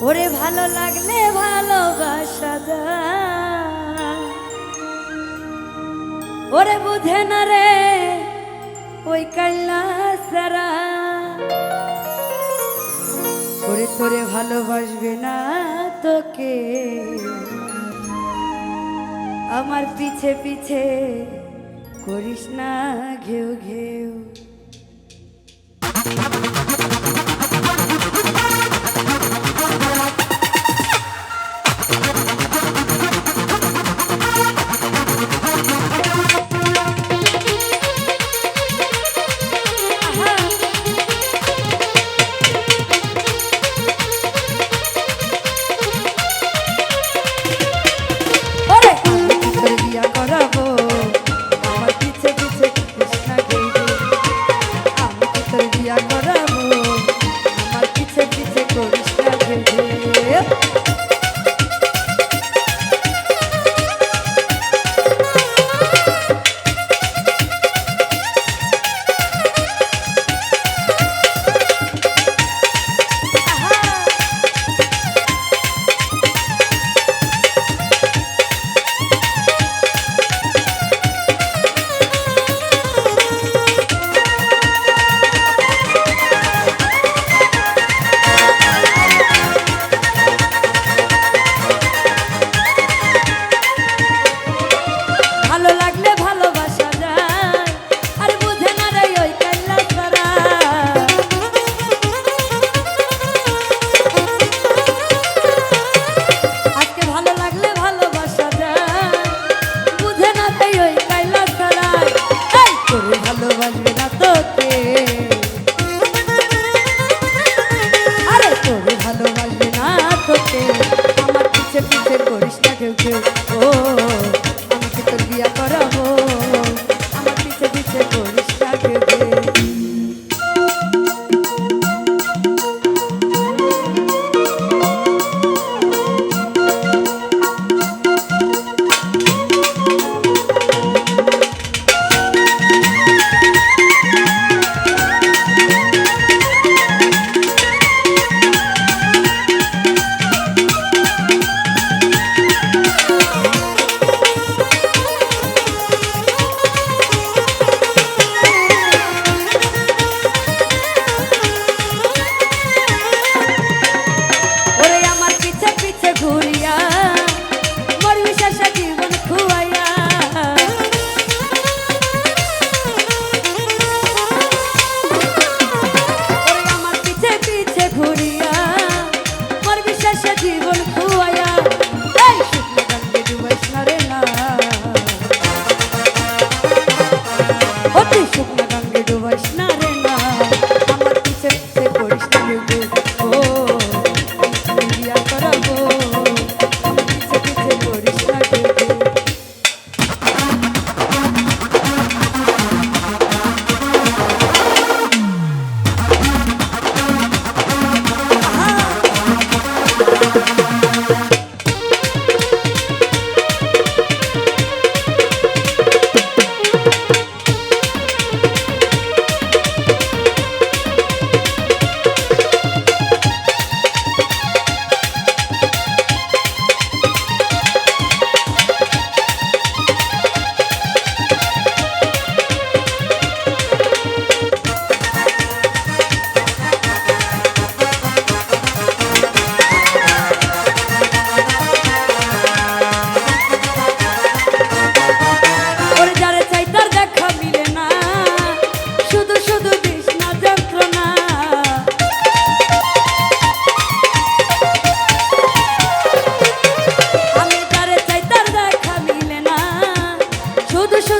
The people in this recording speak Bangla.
ওরে ভালো লাগলে ভালোবাসা দা। ওরে বুঝে না রে ওই কাইলা সারা। ওরে তোরে ভালোবাসবে না তোকে। আমার পিছে পিছে করিস না ঘেউ ঘেউ। দয়া করো